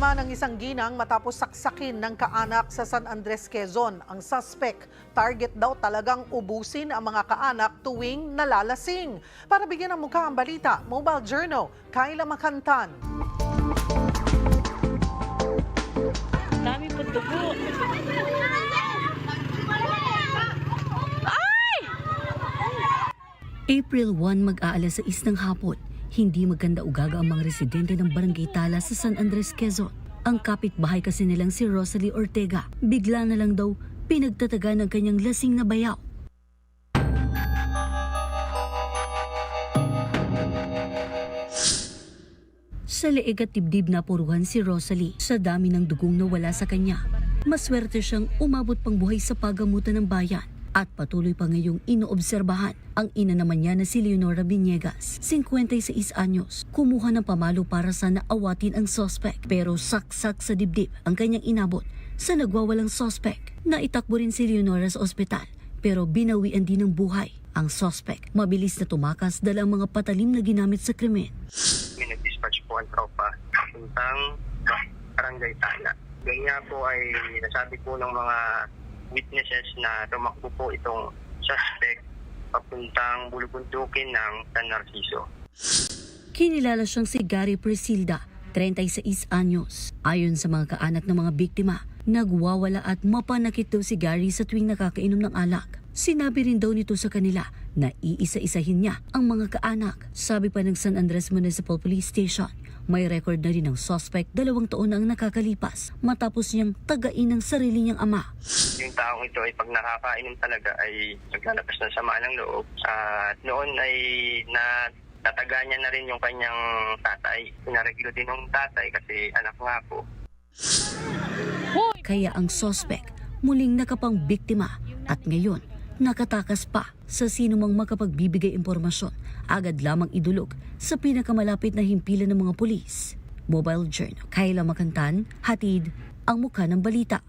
naman ang isang ginang matapos saksakin ng kaanak sa San Andres, Quezon. Ang suspect, target daw talagang ubusin ang mga kaanak tuwing nalalasing. Para bigyan ng mukha ang balita, Mobile Journal, Kyla Makantan. Dami po dugo. April 1 mag-aalas 6 ng hapon, hindi maganda ugaga ang mga residente ng Barangay Tala sa San Andres, Quezon. Ang kapitbahay kasi nilang si Rosalie Ortega, bigla na lang daw pinagtataga ng kanyang lasing na bayaw. Sa leeg at dibdib na puruhan si Rosalie sa dami ng dugong nawala sa kanya. Maswerte siyang umabot pang buhay sa pagamutan ng bayan at patuloy pa ngayong inoobserbahan ang ina naman niya na si Leonora Viniegas, 56 anyos. Kumuha ng pamalo para sana awatin ang sospek pero saksak sa dibdib ang kanyang inabot sa nagwawalang sospek. Naitakbo rin si Leonora sa ospital pero binawian din ng buhay ang sospek. Mabilis na tumakas dala ang mga patalim na ginamit sa krimen. may nag-dispatch po ang tropa puntang Barangay Tala. Ganyan po ay nasabi po ng mga witnesses na tumakbo po itong suspect papuntang bulubundukin ng San Narciso. Kinilala siyang si Gary Presilda, 36 anyos. Ayon sa mga kaanak ng mga biktima, nagwawala at mapanakit daw si Gary sa tuwing nakakainom ng alak. Sinabi rin daw nito sa kanila na iisa-isahin niya ang mga kaanak. Sabi pa ng San Andres Municipal Police Station, may record na rin ng suspect dalawang taon na ang nakakalipas matapos niyang tagain ng sarili niyang ama. Yung taong ito ay pag nakakainom talaga ay naglalabas ng sama ng loob. At noon ay na tataga niya na rin yung kanyang tatay. Pinareglo din ng tatay kasi anak nga po. Kaya ang suspect muling nakapang biktima at ngayon nakatakas pa sa sino mang makapagbibigay impormasyon agad lamang idulog sa pinakamalapit na himpilan ng mga pulis. Mobile Journal, Kayla Makantan, hatid ang mukha ng balita.